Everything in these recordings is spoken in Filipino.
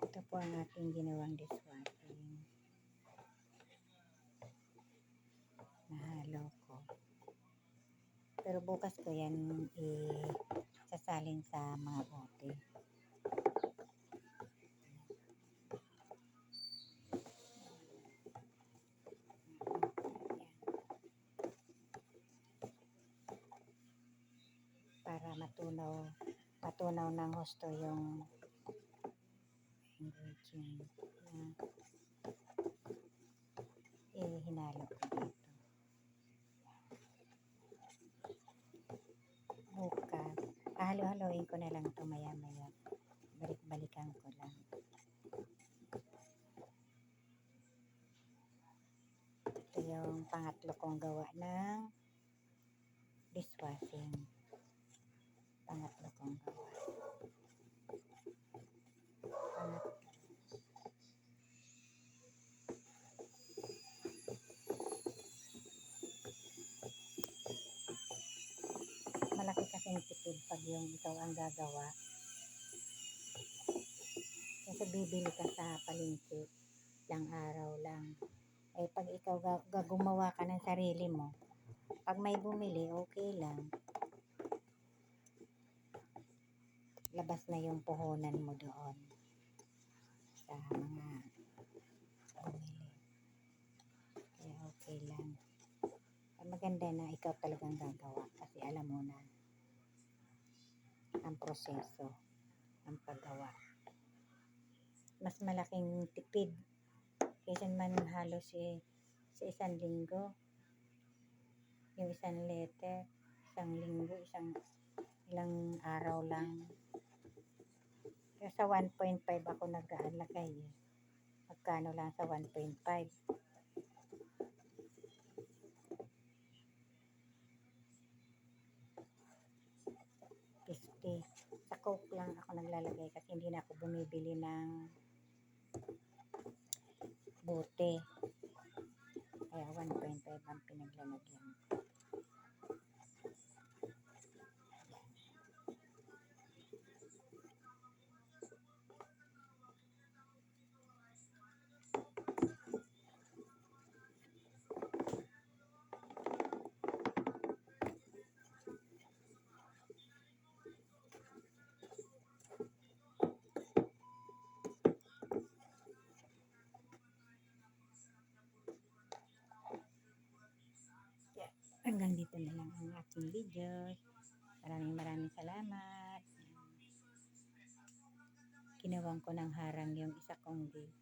Ito po ang aking ginawang dishwashing. Nahalo ko. Pero bukas ko yan i-sasalin sa mga bote. Para matunaw, matunaw ng husto yung ingredient na ihinalo ko dito. Bukas, halo-haloin ko na lang ito maya-maya. Balik-balikan ko lang. Ito yung pangatlo kong gawa ng dishwashing. Pangatlo kong gawa. Pangatlo. malaki kasing tipid pag yung ikaw ang gagawa. Kasi bibili ka sa palengke, lang araw lang. Eh pag ikaw ga- gagumawa ka ng sarili mo, pag may bumili, okay lang. Labas na yung puhunan mo doon sa mga bumili. Kaya okay lang. Ang maganda na ikaw talagang gagawa kasi alam mo na ang proseso ng paggawa. Mas malaking tipid kaysa man halos si sa isang linggo. Yung isang letter, isang linggo, isang ilang araw lang. Kaya sa 1.5 ako nag-aalakay eh. Magkano lang sa 1.5? 50. Sa Coke lang ako naglalagay kasi hindi na ako bumibili ng bote. Kaya 1.5 ang pinaglalagyan. ko. Hanggang dito na lang ang aking video. Maraming maraming salamat. Ginawan ko ng harang yung isa kong gate.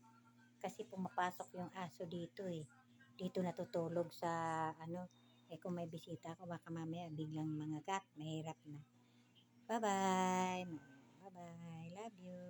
Kasi pumapasok yung aso dito eh. Dito natutulog sa ano. Eh kung may bisita ako baka mamaya biglang mangagat. Mahirap na. Bye-bye. Bye-bye. Love you.